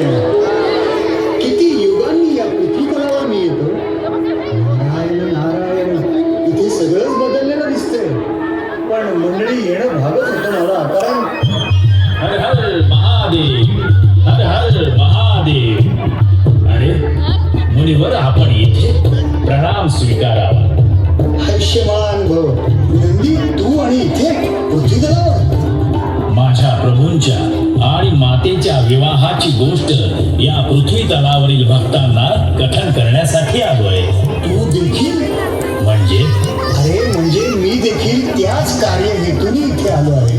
नारायण किती युगांनी या पृथ्वी मी येतो नारायण नारायण. इथे सगळंच बदललेलं दिसतंय. पण मंडळी येणं भागच होतं मला. कारण हर हर महादेव. हर हर महादेव. अरे मुनिवर आपण इथे प्रणाम स्वीकारावा गोष्ट या पृथ्वी तलावरील भक्तांना कथन करण्यासाठी आलोय. तू देखील? म्हणजे? अरे म्हणजे मी देखील त्याच कार्य हेतून इथे आलो आहे.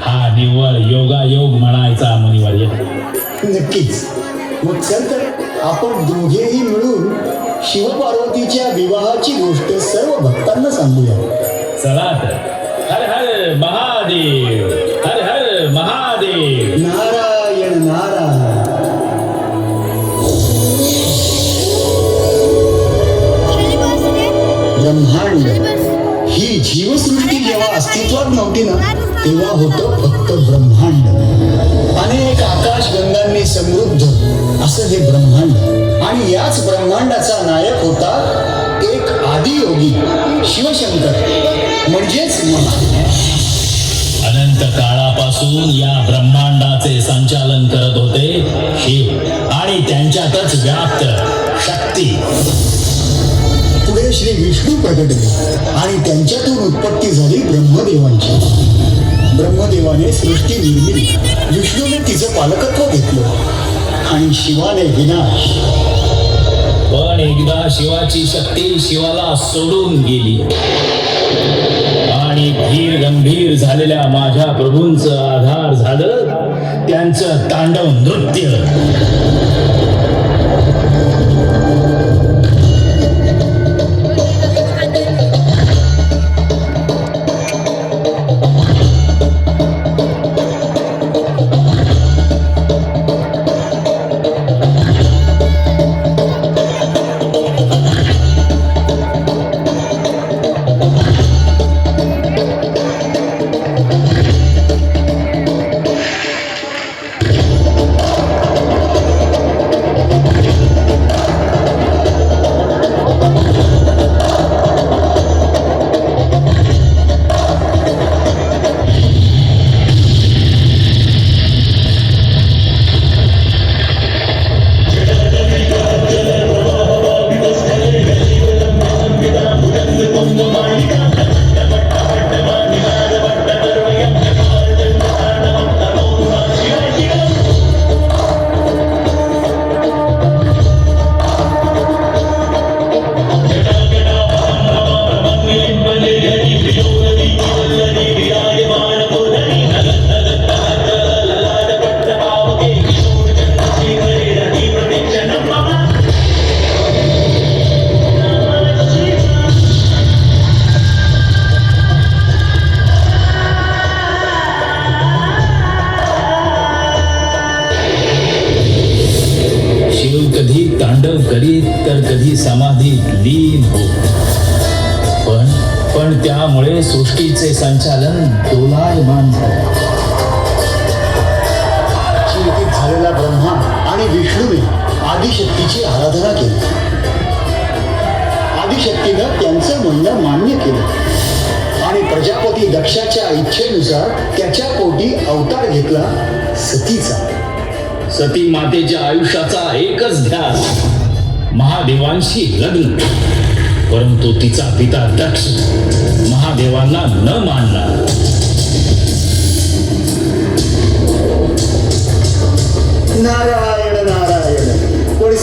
हा निव्वळ योगायोग म्हणायचा मुनिवर्य. नक्कीच. मग चल तर आपण दोघेही मिळून शिवपार्वतीच्या विवाहाची गोष्ट सर्व भक्तांना सांगूया. चला तर. हर हर महादेव. हर हर महादेव. नारायण अस्तित्वात नव्हती ना? तेव्हा होतं फक्त ब्रह्मांड. अनेक आकाश गंगांनी समृद्ध. असं हे ब्रह्मांड. आणि याच ब्रह्मांडाचा नायक होता एक आदियोगी शिवशंकर. म्हणजेच महादेव. अनंत काळापासून या ब्रह्मांडाचे संचालन करत होते शिव. आणि त्यांच्यातच व्याप्त शक्ती. पुढे श्री विष्णू प्रगटले आणि त्यांच्यातून उत्पत्ती झाली ब्रह्मदेवांची. ब्रह्मदेवाने सृष्टी निर्मिली. विष्णूने तिचं पालकत्व घेतलं आणि शिवाने विनाश. पण एकदा शिवाची शक्ती शिवाला सोडून गेली. आणि धीर गंभीर झालेल्या माझ्या प्रभूंच आधार झालं त्यांचं तांडव नृत्य. केलं. आणि प्रजापती दक्षाच्या इच्छेनुसार त्याच्या पोटी अवतार घेतला सतीचा. सती मातेच्या आयुष्याचा एकच ध्यास. महादेवांशी लग्न. परंतु तिचा पिता दक्ष महादेवांना न मानला. नारायण.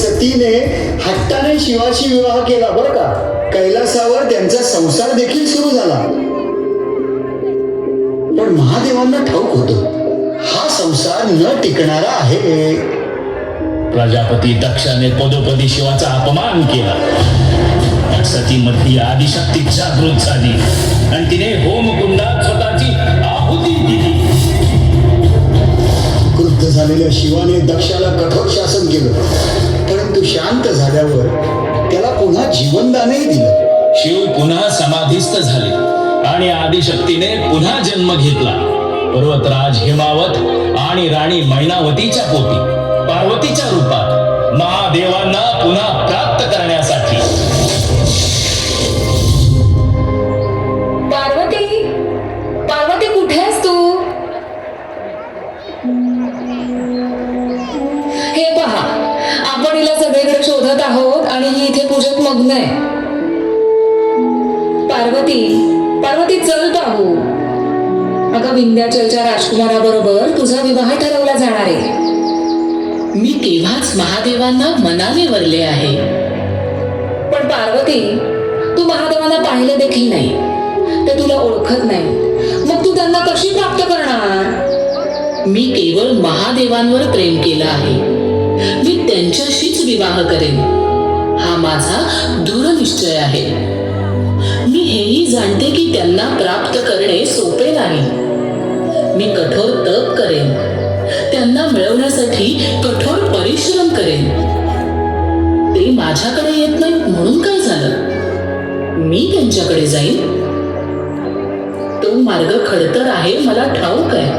सतीने हट्टाने शिवाशी विवाह केला बरं का? कैलासावर त्यांचा संसार देखील सुरू झाला. पण महादेवांना ठाऊक होत हा संसार न टिकणारा आहे. प्रजापती दक्षाने पदोपदी शिवाचा अपमान केला. सती मधली आदिशक्ती जागृत झाली आणि तिने होमकुंडात स्वतःची आहुती दिली. क्रुद्ध झालेल्या शिवाने दक्षाला कठोर शासन केलं. शांत झाल्यावर त्याला पुन्हा जीवनदानही दिलं. शिव पुन्हा समाधीस्थ झाले आणि आदिशक्तीने पुन्हा जन्म घेतला. पर्वतराज हिमावत आणि राणी मैनावतीच्या पोटी पार्वतीच्या रूपात महादेवांना पुन्हा प्राप्त करण्यासाठी. पूजेत मग्न आहे. पार्वती पार्वती चल पाहू अगं विंध्याचलच्या राजकुमाराबरोबर तुझा विवाह ठरवला जाणार आहे. मी केव्हाच महादेवांना मनाने वरले आहे. पण पार्वती तू महादेवांना पाहिले देखील नाही. ते तुला ओळखत नाही. मग तू त्यांना कशी प्राप्त करणार? मी केवळ महादेवांवर प्रेम केलं आहे. मी त्यांच्याशीच विवाह करेन. हा माझा दृढनिश्चय आहे. मी हेही जाणते की त्यांना प्राप्त करणे सोपे नाही. मी कठोर तप करेन. त्यांना मिळवण्यासाठी कठोर परिश्रम करेन. ते माझ्याकडे येत नाहीत म्हणून काय झालं? मी त्यांच्याकडे जाईन? तो मार्ग खडतर आहे मला ठाऊक आहे.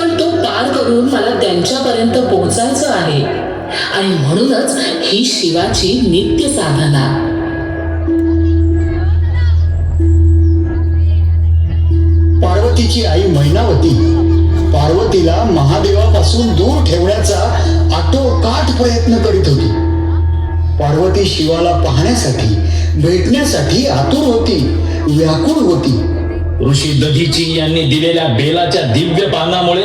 पण तो पार करून मला त्यांच्यापर्यंत पोहोचायचं आहे. आणि म्हणूनच ही शिवाची नित्य साधना. पार्वतीची आई महिनावती पार्वतीला महादेवापासून दूर ठेवण्याचा आटोकाट प्रयत्न करीत होती. पार्वती शिवाला पाहण्यासाठी भेटण्यासाठी आतुर होती व्याकुळ होती. ऋषी दधीची यांनी दिलेल्या बेलाच्या दिव्य पानामुळे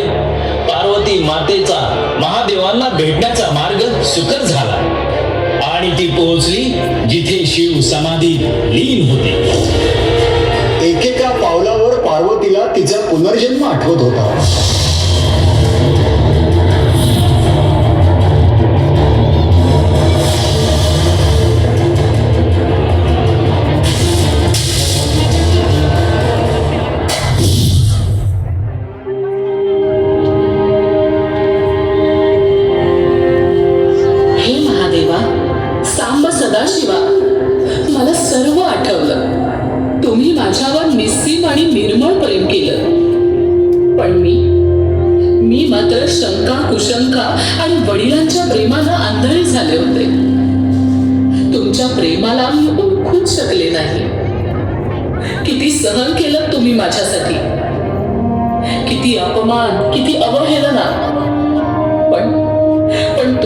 पार्वती मातेचा महादेवांना भेटण्याचा मार्ग सुकर झाला. आणि ती पोहोचली जिथे शिव समाधी लीन होते. एकेका पावलावर पार्वतीला तिचा पुनर्जन्म आठवत होता.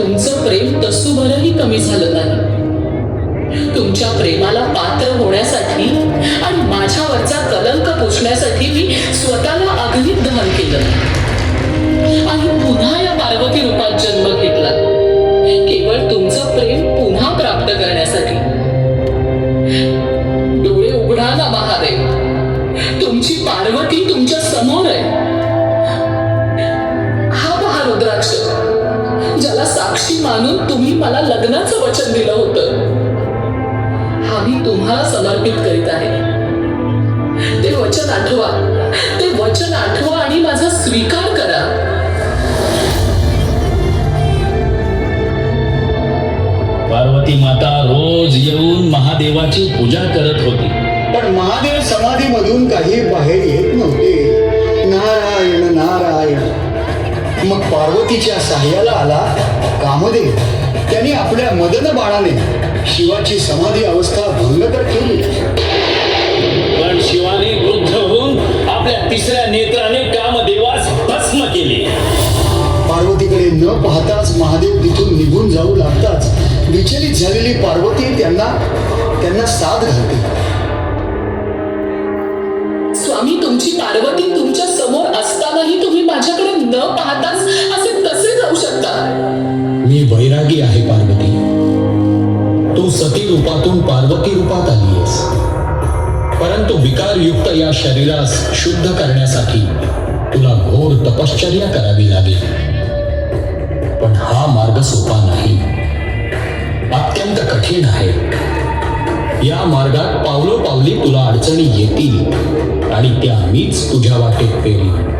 तुमचं प्रेम तसूभरही कमी झालं नाही. तुमच्या प्रेमाला पात्र होण्यासाठी आणि माझ्यावरचा कलंक पोचण्यासाठी मी स्वतःला अग्नीत दहन केलं. आणि पुन्हा या पार्वती रूपात जन्म घेतला. केवळ तुमचं प्रेम पुन्हा प्राप्त करण्यासाठी. डोळे उघडा ना महादेव. तुमची पार्वती तुमच्यासमोर आहे. साक्षी मानून तुम्ही मला लग्नाचं वचन दिलं होतं. हा मी तुम्हाला समर्पित करीत आहे. ते वचन आठवा. ते वचन आठवा आणि माझा स्वीकार करा. पार्वती माता रोज येऊन महादेवाची पूजा करत होती. पण महादेव समाधीमधून काही बाहेर येत नव्हते. नारायण पार्वतीच्या साह्याला आला कामदेव. त्यांनी आपल्या मदन बाणाने शिवाची समाधी अवस्था भंग तर केली. पण शिवाने क्रुद्ध होऊन आपल्या तिसऱ्या नेत्राने कामदेवास भस्म केले. पार्वतीकडे न पाहताच महादेव तिथून निघून जाऊ लागताच विचलित झालेली पार्वती त्यांना त्यांना साथ घालते. स्वामी तुमची पार्वती तुमच्यासमोर असतानाही तुम्ही माझ्याकडे न पाहताच असे कसे जाऊ शकतात? मी वैरागी आहे पार्वती. तू सती रूपातून पार्वती रूपात आलीयस. परंतु विकारयुक्त या शरीरास शुद्ध करण्यासाठी तुला घोर तपश्चर्या करावी लागेल. पण हा मार्ग सोपा नाही. अत्यंत कठीण आहे. या मार्गात पावलोपावली तुला अडचणी येतील आणि त्या मीच तुझ्या वाटेत पेरी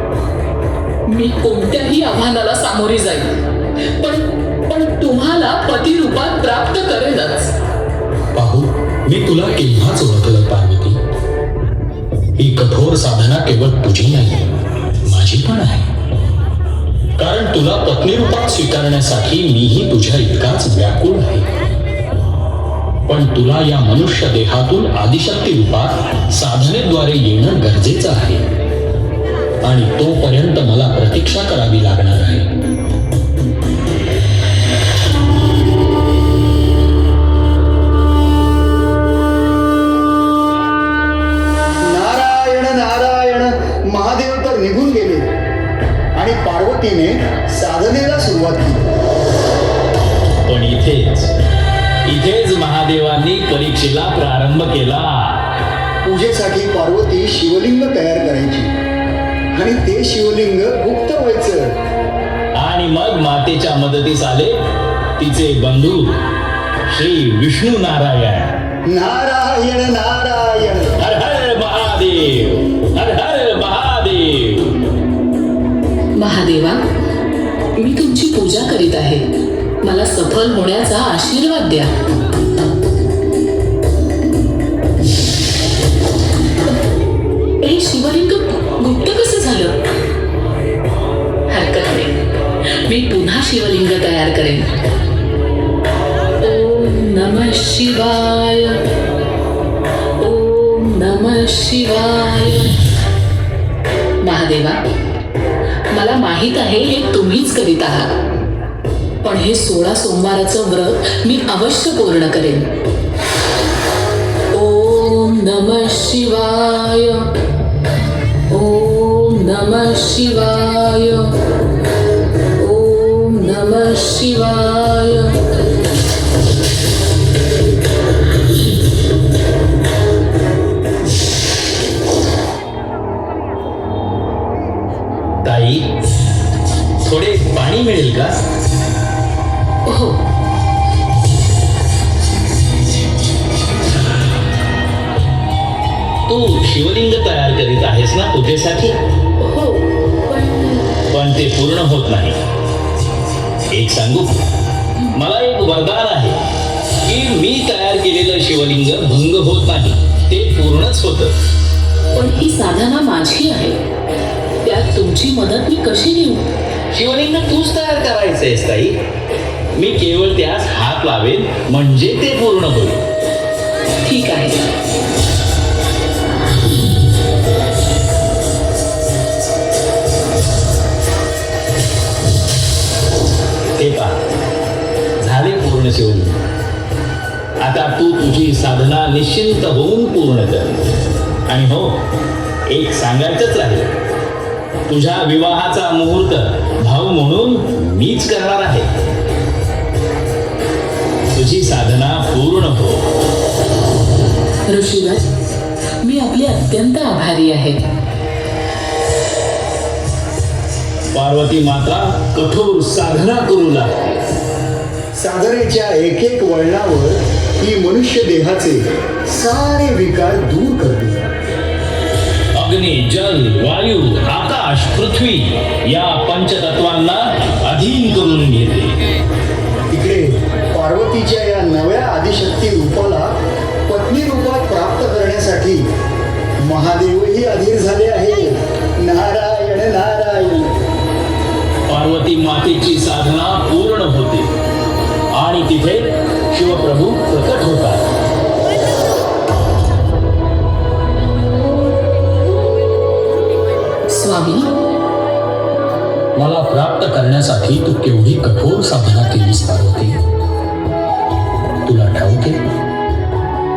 मी कोणत्याही आव्हानाला सामोरी जाईल पण पण तुम्हाला पती रूपात प्राप्त करेनच पाहू मी तुला केव्हाच ओळखलं पार्वती ही कठोर साधना केवळ तुझी नाही माझी पण आहे. कारण तुला पत्नी रूपात स्वीकारण्यासाठी मीही तुझ्या इतकाच व्याकुळ आहे. पण तुला या मनुष्य देहातून आदिशक्ती रूपात साधनेद्वारे येणं गरजेचं आहे. आणि तोपर्यंत मला प्रतीक्षा करावी लागणार आहे. नारायण नारायण महादेव तर निघून गेले. आणि पार्वतीने साधनेला सुरुवात केली. पण इथेच इथेच महादेवांनी परीक्षेला प्रारंभ केला. पूजेसाठी पार्वती शिवलिंग तयार करायची. आणि ते शिवलिंग गुप्त व्हायचं. आणि मग मातेच्या मदतीस आले तिचे बंधू श्री विष्णू नारायण. नारायण नारायण. हर हर महादेव हर हर महादेव. महादेवा मी तुमची पूजा करीत आहे. मला सफल होण्याचा आशीर्वाद द्या. शिवलिंग मी पुन्हा शिवलिंग तयार करेन. ओम नम शिवाय. ओम नम शिवाय. महादेवा मला माहीत आहे हे तुम्हीच करीत आहात. पण हे सोळा सोमवाराचं व्रत मी अवश्य पूर्ण करेन. ओम नम शिवाय. ओम नम शिवाय. शिवलिंग तयार करीत आहेस ना पूजेसाठी? हो पण ते पूर्ण होत नाही. एक सांगू? मला एक वरदान आहे की मी तयार केलेलं शिवलिंग भंग होत नाही. ते पूर्णच होतं. पण ही साधना माझी आहे. त्यात तुमची मदत मी कशी घेऊ? शिवलिंग तूच तयार करायचंयस ताई. मी केवळ त्यास हात लावेन म्हणजे ते पूर्ण होईल. ठीक आहे. पूर्ण आता तू तुझी साधना निश्चिंत होऊन पूर्ण कर. आणि हो एक सांगायचंच राहील तुझ्या विवाहाचा मुहूर्त भाऊ म्हणून मीच करणार आहे. तुझी साधना पूर्ण हो. ऋषीराज मी आपले अत्यंत आभारी आहे. पार्वती माता कठोर साधना करू लागते साधनेच्या एक एक वळणावर ही मनुष्य देहाचे सारे विकार दूर करते. अग्नी जल वायू आकाश पृथ्वी या पंचतत्वांना अधीन करून घेते. तिकडे पार्वतीच्या या नव्या आदिशक्ती रूपाला पत्नी रूपात प्राप्त करण्यासाठी महादेवही अधीर झाले आहे नारायण नारायण. पार्वती मातेची करण्यासाठी तू केवढी कठोर साधना केलीस पार्वती. तुला ठाऊके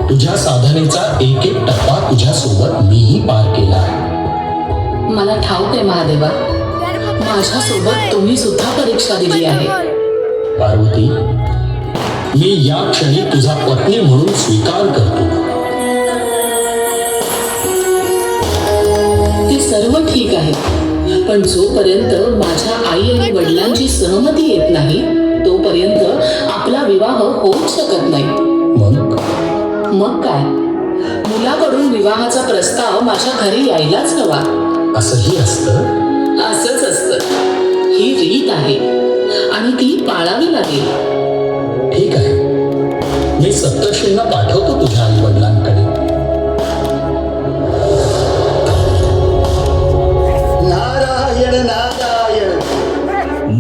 तुझ्या साधनेचा एक एक टप्पा तुझ्या सोबत मीही पार केला मला ठाऊक आहे महादेवा. माझ्यासोबत तुम्ही सुद्धा परीक्षा दिली आहे. पार्वती मी या क्षणी तुझा पत्नी म्हणून स्वीकार करतो. ते सर्व ठीक आहे. पण जोपर्यंत माझ्या आई आणि वडिलांची सहमती येत नाही तोपर्यंत आपला विवाह होऊच शकत नाही. मग? मग काय? मुलाकडून विवाहाचा प्रस्ताव माझ्या घरी यायलाच हवा. असंही असतं? असंच असतं. ही रीत आहे. आणि ती पाळावी लागेल. ठीक आहे. मी सप्तर्षींना पाठवतो तुझ्या आई वडिलांकडे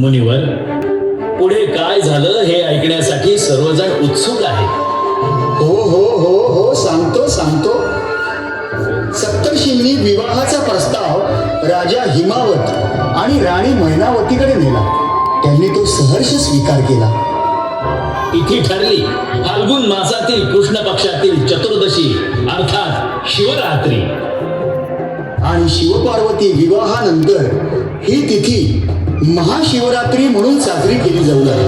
मुनिवर पुढे काय झालं हे ऐकण्यासाठी सर्वजण उत्सुक आहे हो हो हो हो सांगतो सांगतो. सप्तर्षींनी विवाहाचा प्रस्ताव राजा हिमावत आणि राणी मैनावतीकडे नेला. त्यांनी तो सहर्ष स्वीकार केला. इथे ठरली फाल्गुन मासातील कृष्ण पक्षातील चतुर्दशी अर्थात शिवरात्री. आणि शिवपार्वती विवाहानंतर ही तिथी महाशिवरात्री म्हणून साजरी केली जाऊ लागली.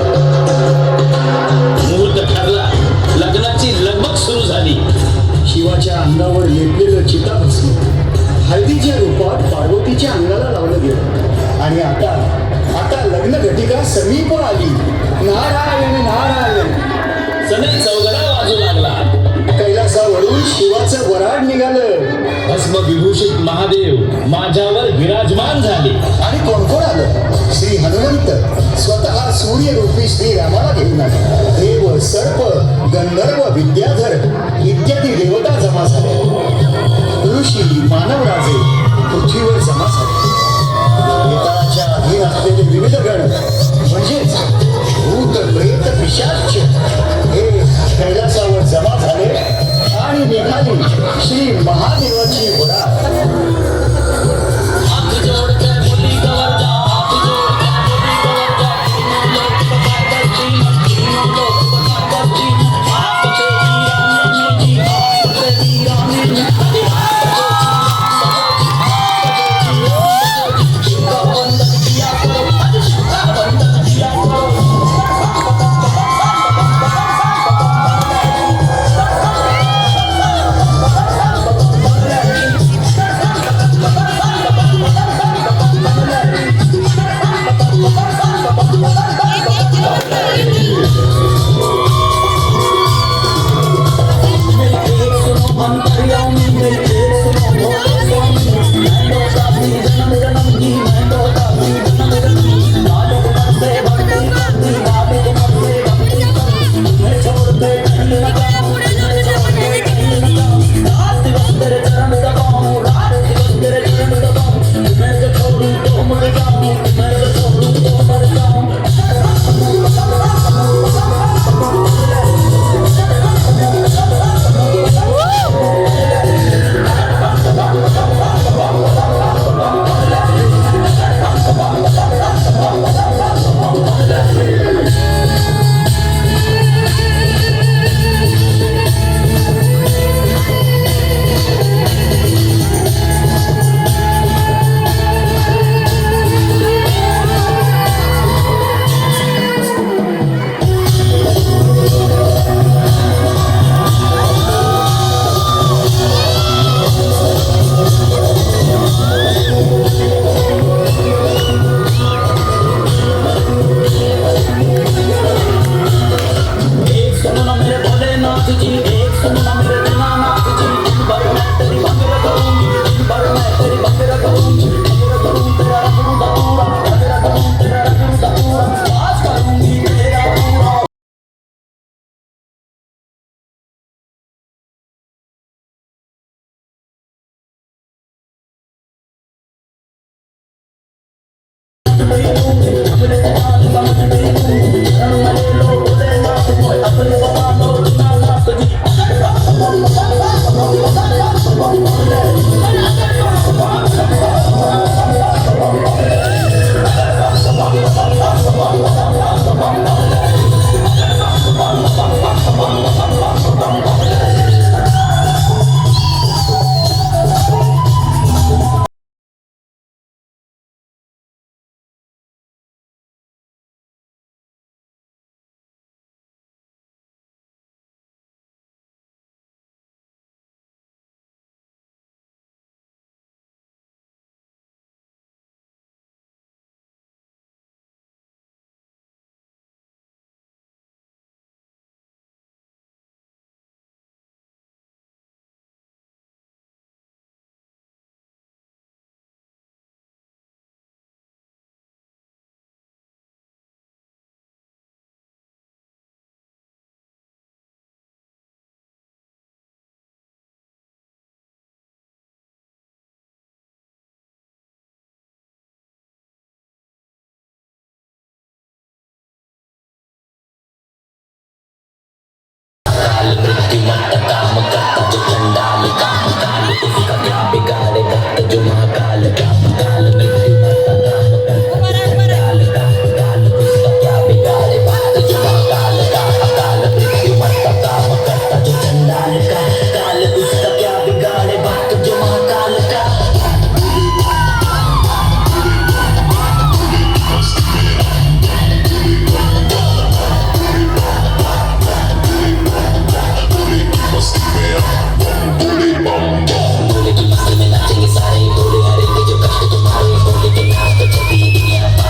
काल मृत्युमत्त काम करता जो चंडाल काम काल उसका क्या बिगाड़े भक्त जो महाकाल का